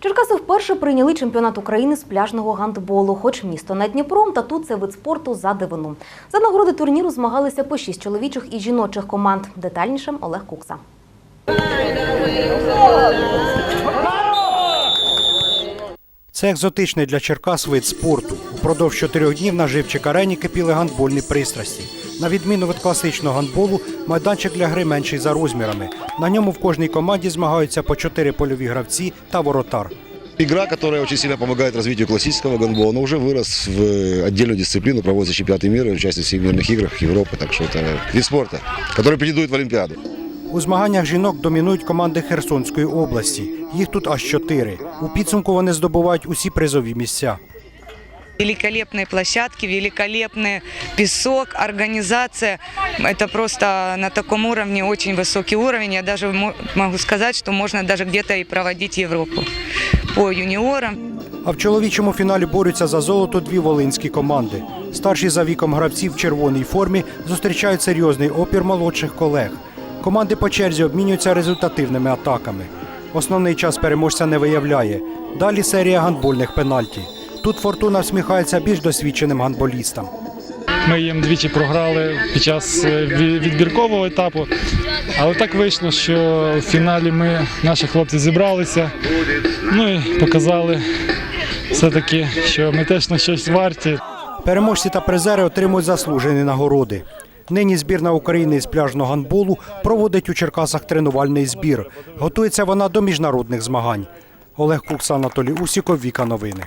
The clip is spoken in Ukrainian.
Черкаси вперше прийняли чемпіонат України з пляжного гандболу. Хоч місто над Дніпром, та тут це вид спорту за дивину. За нагороди турніру змагалися по шість чоловічих і жіночих команд. Детальніше Олег Кукса. Це екзотичний для Черкас вид спорту. Упродовж чотирьох днів на живчик арені кипіли гандбольні пристрасті. На відміну від класичного гандболу, майданчик для гри менший за розмірами. На ньому в кожній команді змагаються по чотири польові гравці та воротар. Игра, которая очень сильно помогает развитию классического гандбола, но уже вырос в отдельную дисциплину, проводится чемпионаты мира, участие в всемирных играх Европы, так что это вид спорта, который претендует в Олимпиаду. У змаганнях жінок домінують команди Херсонської області. Їх тут аж чотири. У підсумку вони здобувають усі призові місця. Великолепные площадки, великолепный песок, организация. Это просто на таком уровне, очень высокий уровень. Я даже мо- могу сказать, что можно даже где-то и проводить Европу по юниорам. А в чоловічому фіналі борються за золото дві волинські команди. Старші за віком гравці в червоній формі зустрічають серйозний опір молодших колег. Команди по черзі обмінюються результативними атаками. Основний час переможця не виявляє. Далі серія гандбольних пенальті. Тут фортуна всміхається більш досвідченим гандболістам. Ми їм двічі програли під час е, відбіркового етапу. Але так вийшло, що в фіналі ми, наші хлопці зібралися, ну і показали все-таки, що ми теж на щось варті. Переможці та призери отримують заслужені нагороди. Нині збірна України із пляжного гандболу проводить у Черкасах тренувальний збір. Готується вона до міжнародних змагань. Олег Кукс, Анатолій Усіков, Віка Новини.